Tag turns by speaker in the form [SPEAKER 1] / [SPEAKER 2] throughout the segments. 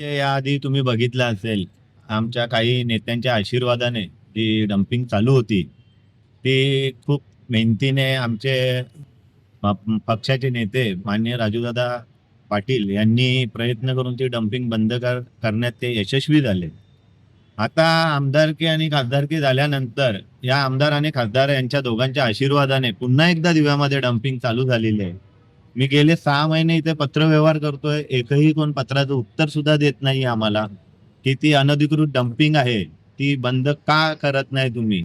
[SPEAKER 1] याआधी तुम्ही बघितलं असेल आमच्या काही नेत्यांच्या आशीर्वादाने जी डम्पिंग चालू होती ती खूप मेहनतीने आमचे पक्षाचे नेते मान्य राजूदादा पाटील यांनी प्रयत्न करून ती डम्पिंग बंद कर करण्यात ते यशस्वी झाले. आता आमदारकी आणि खासदारकी झाल्यानंतर या आमदार आणि खासदार यांच्या दोघांच्या आशीर्वादाने पुन्हा एकदा दिव्यामध्ये डम्पिंग चालू झालेली आहे. मी गेले सहा महिने इथे पत्रव्यवहार करतोय. एकही कोण पत्राचं उत्तर सुद्धा देत नाही आम्हाला. की ती अनधिकृत डम्पिंग आहे. ती बंद का करत नाही तुम्ही?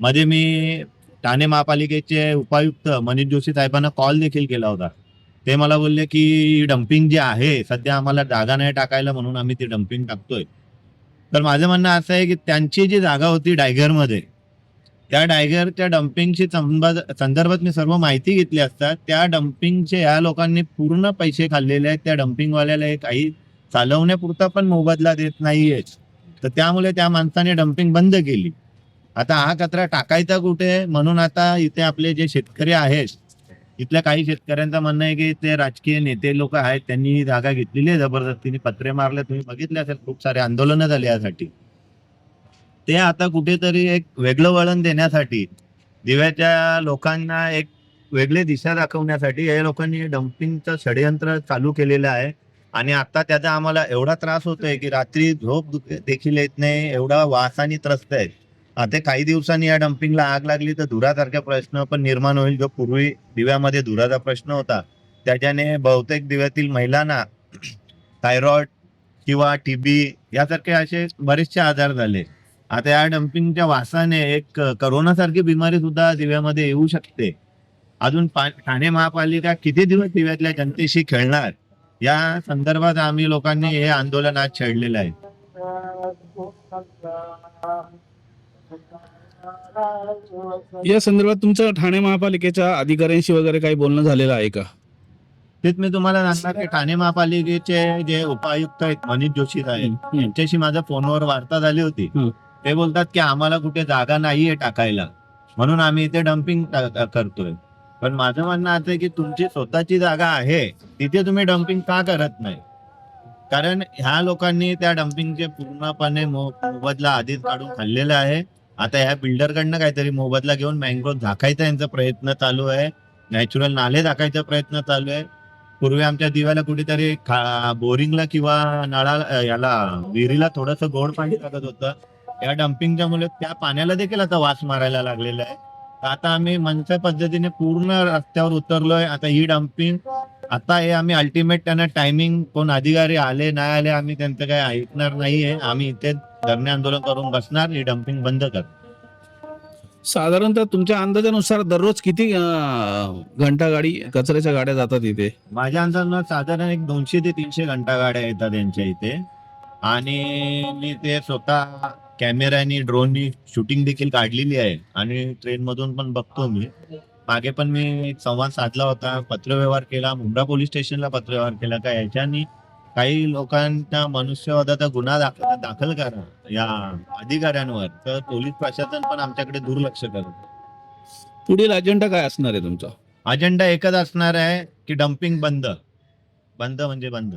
[SPEAKER 1] मध्ये मी ठाणे महापालिकेचे उपायुक्त मनीष जोशी साहेबांना कॉल देखील केला होता. ते मला बोलले की डम्पिंग जे आहे सध्या आम्हाला जागा नाही टाकायला म्हणून आम्ही ती डम्पिंग टाकतोय. तर माझं म्हणणं असं आहे की त्यांची जी जागा होती डायगरमध्ये त्या डायगरच्या डम्पिंगशी संदर्भात मी सर्व माहिती घेतली असता त्या डम्पिंगचे या लोकांनी पूर्ण पैसे खाल्लेले आहेत. त्या डम्पिंगवाल्याला हे काही चालवण्यापुरता पण मोबदला देत नाहीये. तर त्यामुळे त्या माणसाने डम्पिंग बंद केली. आता हा कचरा टाकायचा कुठे? म्हणून आता इथे आपले जे शेतकरी आहेत इथल्या काही शेतकऱ्यांचं म्हणणं आहे की ते राजकीय नेते लोक आहेत त्यांनी जागा घेतलेली आहे. जबरदस्तीने पत्रे मारले. तुम्ही बघितले असेल खूप सारे आंदोलनं झाली यासाठी. ते आता कुठेतरी एक वेगळं वळण देण्यासाठी दिव्याच्या लोकांना एक वेगळी दिशा दाखवण्यासाठी या लोकांनी डम्पिंगचं षडयंत्र चालू केलेलं आहे. आणि आता त्याचा आम्हाला एवढा त्रास होतोय की रात्री झोप देखील येत नाही एवढा वासाने त्रस्त आहे. आता काही दिवसांनी या डम्पिंगला आग लागली तर धुरासारखा प्रश्न पण निर्माण होईल. जो पूर्वी दिव्यामध्ये धुराचा प्रश्न होता त्याच्याने बहुतेक दिव्यातील महिलांना थायरॉइड किंवा टीबी यासारखे असे बरेचसे आजार झाले. आता या डम्पिंगच्या वासाने एक करोनासारखी बिमारी सुद्धा दिव्यामध्ये येऊ शकते. अजून ठाणे महापालिका किती दिवस दिव्यातल्या जनतेशी खेळणार? या संदर्भात आम्ही लोकांनी हे आंदोलन आज छेडलेलं आहे.
[SPEAKER 2] या संदर्भात तुमचं ठाणे महापालिकेच्या अधिकाऱ्यांशी वगैरे काही बोलणं झालेलं आहे का?
[SPEAKER 1] तेच मी तुम्हाला सांगणार की ठाणे महापालिकेचे जे उपायुक्त आहेत मनीष जोशी साहेब. यांच्याशी माझ्या फोनवर वार्ता झाली होती. ते बोलतात की आम्हाला कुठे जागा नाहीये टाकायला. म्हणून आम्ही इथे डम्पिंग करतोय. पण माझं म्हणणं असं आहे की तुमची स्वतःची जागा आहे तिथे तुम्ही डम्पिंग का करत नाही? कारण ह्या लोकांनी त्या डम्पिंगचे पूर्णपणे मोबदला आधीच काढून खाल्लेला आहे. आता ह्या बिल्डरकडनं काहीतरी मोबदला घेऊन मँग्रोव झाकायचा यांचा प्रयत्न चालू आहे. नॅचरल नाले झाकायचा प्रयत्न चालू आहे. पूर्वी आमच्या दिव्याला कुठेतरी बोरिंगला किंवा नळाला याला विहिरीला थोडस गोड पाणी लागत होतं. या डम्पिंगच्या मुळे त्या पाण्याला देखील आता वास मारायला लागलेला आहे. आता आम्ही मनसे पद्धतीने पूर्ण रस्त्यावर उतरलोय. आता ही डम्पिंग आता हे आम्ही अल्टिमेट त्यांना टायमिंग कोण अधिकारी आले नाही आले आम्ही त्यांचं काही ऐकणार नाहीये. आम्ही इथे धरणे आंदोलन करून बसणार ही डम्पिंग बंद कर.
[SPEAKER 2] साधारणतः तुमच्या अंदाजानुसार दररोज किती अं, घंटा गाडी कचऱ्याच्या गाड्या जातात इथे?
[SPEAKER 1] माझ्या अंदाजानं साधारण एक दोनशे ते तीनशे घंटा गाड्या येतात त्यांच्या इथे. आणि मी ते स्वतः कॅमेऱ्यानी ड्रोननी शूटिंग देखील काढलेली आहे. आणि ट्रेन मधून पण बघतो मी. मागे पण मी एक संवाद साधला होता. पत्रव्यवहार केला. मुंब्रा पोलीस स्टेशनला पत्रव्यवहार केला. का याच्यानी काही लोकांच्या मनुष्यवधाचा गुन्हा दाखल दाखल करा या अधिकाऱ्यांवर. तर पोलीस प्रशासन पण आमच्याकडे दुर्लक्ष करत
[SPEAKER 2] पुढील अजेंडा काय असणार आहे तुमचा?
[SPEAKER 1] अजेंडा एकच असणार आहे की डम्पिंग बंद. बंद म्हणजे बंद.